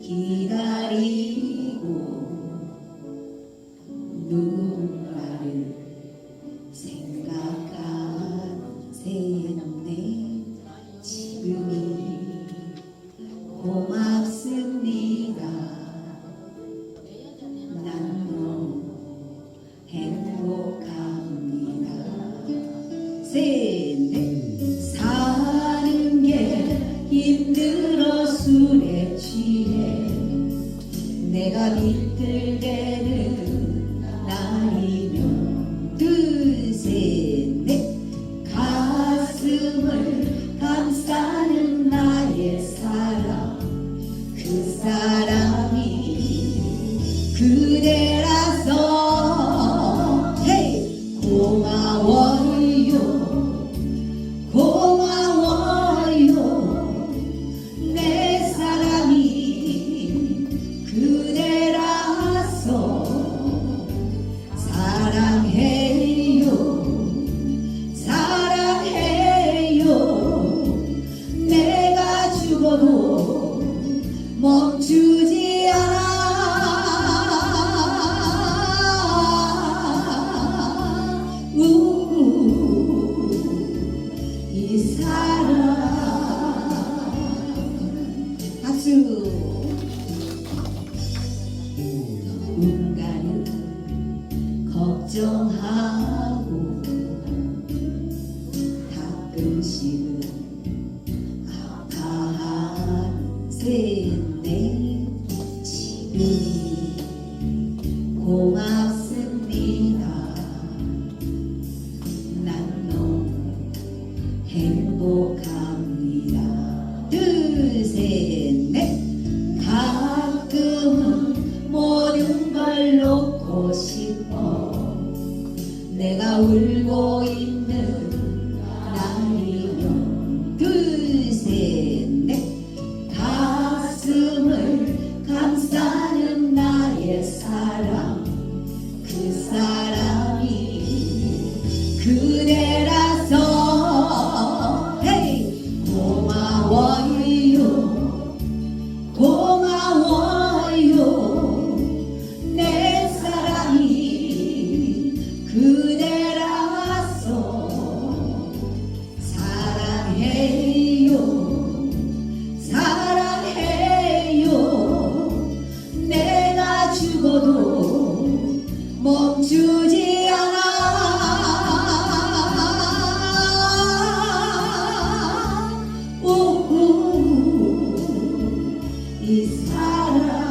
기다리고 누 사람이 그대라서. 헤이! 고마워요. 고마워요. 내 사랑이 그대라서. 사랑해 박수 누군가는 걱정하고 가끔씩은 아파하는 셋내 지금이 고맙습니다. 난 너무 행복 내가 울고 있는 날이면 둘셋넷. 가슴을 감싸는 나의 사랑. 그 사람이 그대라 죽어도 멈추지 않아. 우후 이 사랑